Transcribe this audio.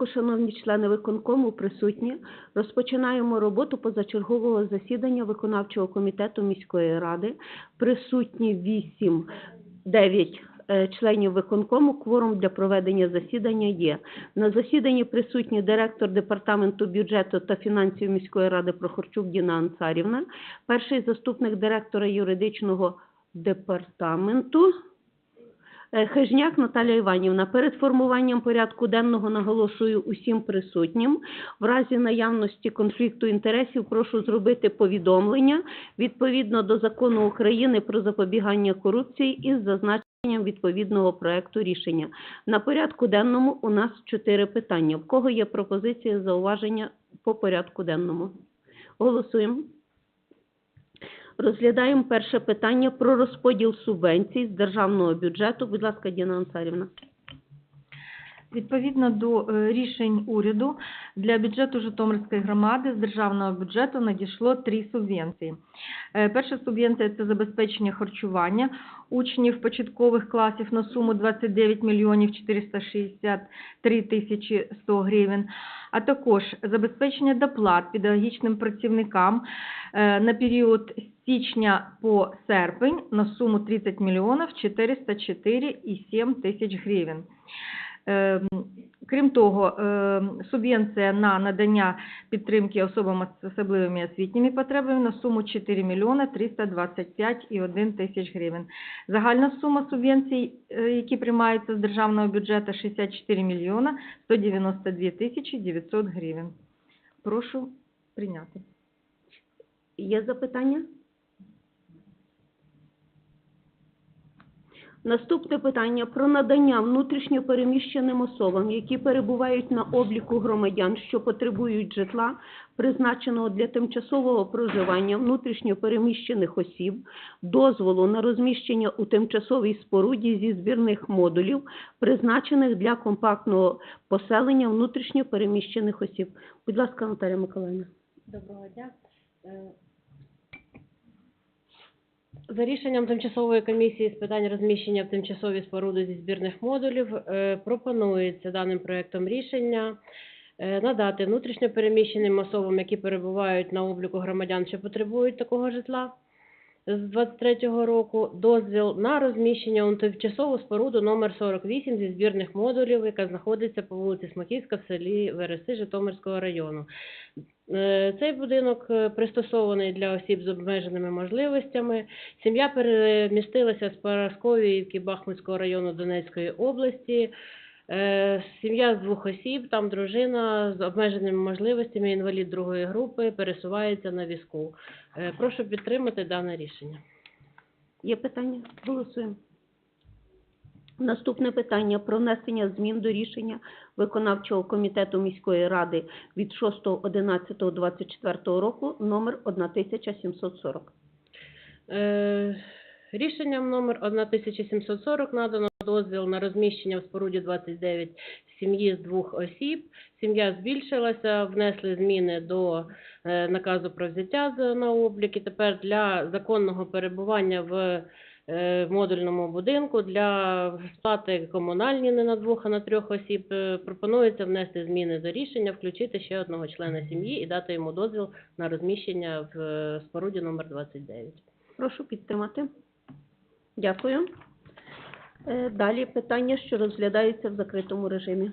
ранку, шановні члени виконкому, присутні. Розпочинаємо роботу позачергового засідання виконавчого комітету міської ради. Присутні 8, 9 е, членів виконкому. Кворум для проведення засідання є. На засіданні присутні директор департаменту бюджету та фінансів міської ради Прохорчук Діна Анцарівна, перший заступник директора юридичного департаменту. Е, Хижняк Наталія Іванівна. Перед формуванням порядку денного наголошую усім присутнім. В разі наявності конфлікту інтересів прошу зробити повідомлення відповідно до закону України про запобігання корупції із зазначенням відповідного проекту рішення. На порядку денному у нас чотири питання. В кого є пропозиції, зауваження по порядку денному? Голосуємо. Розглядаємо перше питання про розподіл субвенцій з державного бюджету. Будь ласка, Діна Ансарівна. Відповідно до е, рішень уряду для бюджету Житомирської громади з державного бюджету надійшло три субвенції. Е, Перша субвенція – це забезпечення харчування учнів початкових класів на суму 29 мільйонів 463 тисячі 100 гривень, а також забезпечення доплат педагогічним працівникам е, на період січня по серпень на суму 30 мільйонів 404,7 тисяч гривень. Ем, Крім того, ем, субвенція на надання підтримки особам з особливими освітніми потребами на суму 4 мільйони 325,1 тисяч гривень. Загальна сума субвенцій, е, які приймаються з державного бюджету, 64 мільйона 192 тисячі 900 гривень. Прошу прийняти. Є запитання? Наступне питання про надання внутрішньо переміщеним особам, які перебувають на обліку громадян, що потребують житла, призначеного для тимчасового проживання внутрішньо переміщених осіб, дозволу на розміщення у тимчасовій споруді зі збірних модулів, призначених для компактного поселення внутрішньо переміщених осіб. Будь ласка, Наталія Миколаївна. Доброго дня. За рішенням тимчасової комісії з питань розміщення в тимчасові споруди зі збірних модулів е, пропонується даним проектом рішення е, надати внутрішньо переміщеним особам, які перебувають на обліку громадян, що потребують такого житла з 23-го року, дозвіл на розміщення у тимчасову споруду номер 48 зі збірних модулів, яка знаходиться по вулиці Смаківська в селі Вереси Житомирського району. Е, Цей будинок е, пристосований для осіб з обмеженими можливостями. Сім'я перемістилася з Парасковіївки Бахмутського району Донецької області. Е, Сім'я з двох осіб, там дружина з обмеженими можливостями, інвалід другої групи, пересувається на візку. Прошу підтримати дане рішення. Є питання? Голосуємо. Наступне питання про внесення змін до рішення виконавчого комітету міської ради від 6.11.24 року номер 1740. Е, Рішенням номер 1740 надано дозвіл на розміщення в споруді 29 сім'ї з двох осіб. Сім'я збільшилася, внесли зміни до е, наказу про взяття на облік. І тепер для законного перебування в в модульному будинку для сплати комунальні не на двох, а на трьох осіб е, пропонується внести зміни до рішення, включити ще одного члена сім'ї і дати йому дозвіл на розміщення в е, споруді номер 29. Прошу підтримати. Дякую. Е, Далі питання, що розглядаються в закритому режимі.